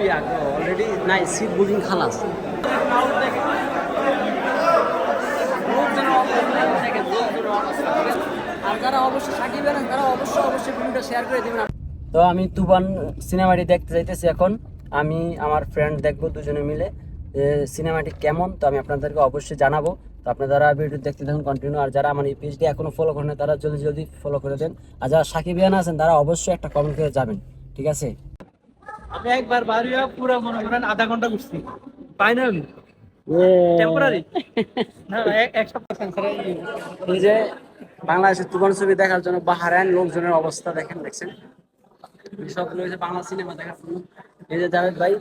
খুবই আগ্রহ অলরেডি নাই সিট বুকিং খালাস তো আমি তুবান সিনেমাটি দেখতে যাইতেছি এখন। আমি আমার ফ্রেন্ড দেখব দুজনে মিলে সিনেমাটি কেমন, তো আমি আপনাদেরকে অবশ্যই জানাব। তো আপনারা ভিডিও দেখতে থাকুন কন্টিনিউ আর যারা আমার এই পেজটি এখনও ফলো করেন তারা জলদি জলদি ফলো করে দেন। আর যারা সাকিবিয়ান আছেন, তারা অবশ্যই একটা কমেন্ট করে যাবেন, ঠিক আছে? আমি একবার বাড়িয়া পুরো মনে করেন আধা ঘণ্টা ঘুরছি। আমি? টেম্পোরারি না এক- এক সপ্তাহ যে বাংলাদেশের তুফান ছবি দেখার জন্য বাহারায়ন লোকজনের অবস্থা দেখেন দেখছেন? সব রয়েছে বাংলা সিনেমা দেখার জন্য। এই যে জাভেদ ভাই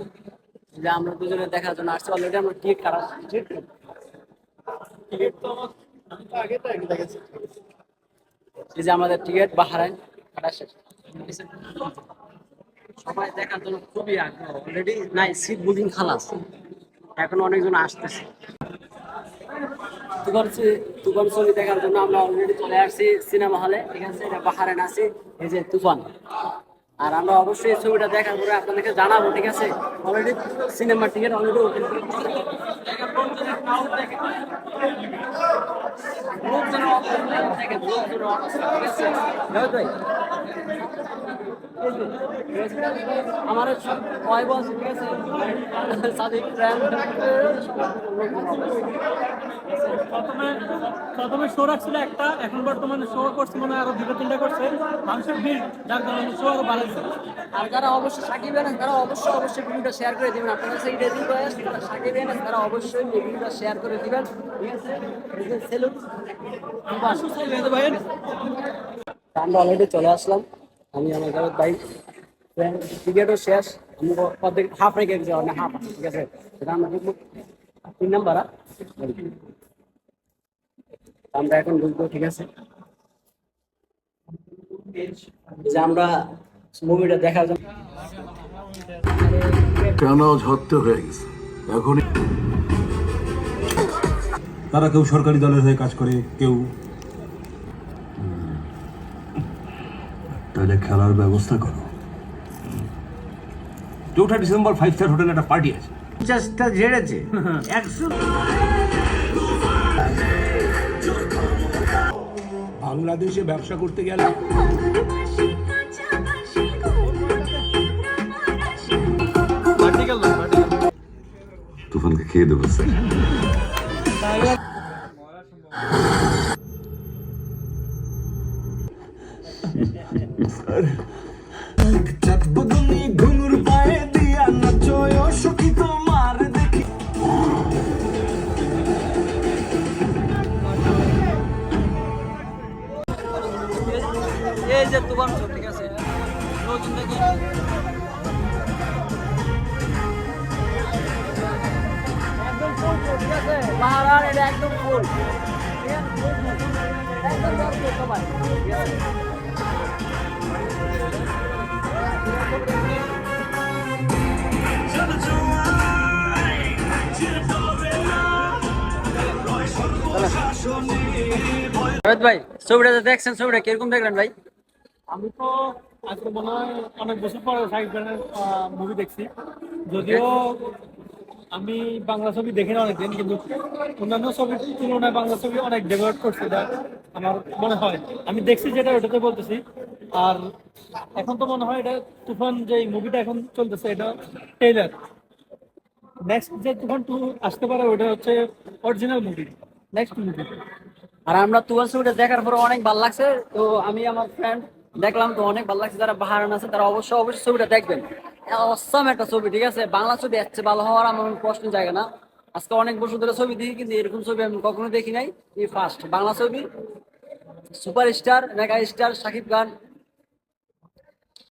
যে আমরা দুজনে দেখার জন্য আসছি। অলরেডি আমরা টিকিট কাটা টিকিট এই যে আমাদের টিকিট বাহারায়ন কাটা শেষ। সবাই দেখার জন্য খুবই আগ্রহ। অলরেডি নাই সিট বুকিং খালাস এখন অনেকজন আসতেছে। তুফান তুফান ছবি দেখার জন্য আমরা অলরেডি চলে আসছি সিনেমা হলে। ঠিক আছে, এটা পাহাড়ে আছি এই যে তুফান। আর আমরা অবশ্যই ছবিটা দেখার পরে আপনাদেরকে জানাব, ঠিক আছে? Already cinema ticket already open আমার কয় বছর, ঠিক আছে? প্রথমে প্রথমে শো রাখছিল একটা, এখন বর্তমানে শো করছে মনে হয় আরও দুটো, তিনটা করছে। মানুষের ভিড়, যার কারণে শো আরও বাড়াইছে আর যারা অবশ্যই সাকিব তারা অবশ্যই অবশ্যই ভিডিওটা শেয়ার করে দিবেন। আপনারা সেই রেডি করে যারা সাকিব আছেন তারা অবশ্যই এই ভিডিওটা শেয়ার করে দিবেন। ঠিক আছে ভাই আমরা অলরেডি চলে আসলাম। আমি আমার ঘরের বাইক টিকিটও শেষ। আমরা এখন ঠিক আছে? যে আমরা মুভিটা কেন ঝরতে হয়ে গেছে? এখনই তারা কেউ সরকারি দলের হয়ে কাজ করে, কেউ তাহলে খেলার ব্যবস্থা করো। চৌঠা ডিসেম্বর ফাইভ স্টার হোটেলে একটা পার্টি আছে। চেষ্টা ঝেড়েছে একশো বাংলাদেশে ব্যবসা করতে গেলে তুফানকে খেয়ে দেবো স্যার। পাহাড় এটা একদম ফুল ভাই ছবিটা দেখছেন ছবিটা কীরকম দেখলেন ভাই? আমি তো আজকে মনে হয় অনেক বছর পরে খানের মুভি দেখছি। যদিও আমি বাংলা ছবি দেখি না অনেকদিন, কিন্তু অন্যান্য ছবির তুলনায় বাংলা ছবি অনেক ডেভেলপ করছে এটা আমার মনে হয়। আমি দেখছি যেটা, ওটাতে বলতেছি। আর এখন তো মনে হয় এটা তুফান যে মুভিটা এখন চলতেছে, এটা ট্রেলার নেক্সট যে তুফান টু আসতে পারে ওটা হচ্ছে অরিজিনাল মুভি নেক্সট মুভি আর আমরা তুয়াল ছবিটা দেখার পরে অনেক ভালো লাগছে। তো আমি আমার ফ্রেন্ড দেখলাম তো অনেক ভালো লাগছে, যারা বাহারান আছে তারা অবশ্যই অবশ্যই ছবিটা দেখবেন। অসম একটা ছবি, ঠিক আছে? বাংলা ছবি আসছে ভালো হওয়ার আমার প্রশ্ন জায়গা না। আজকে অনেক বছর ধরে ছবি দেখি, কিন্তু এরকম ছবি আমি কখনো দেখি নাই। ফার্স্ট বাংলা ছবি super star mega star Shakib Khan.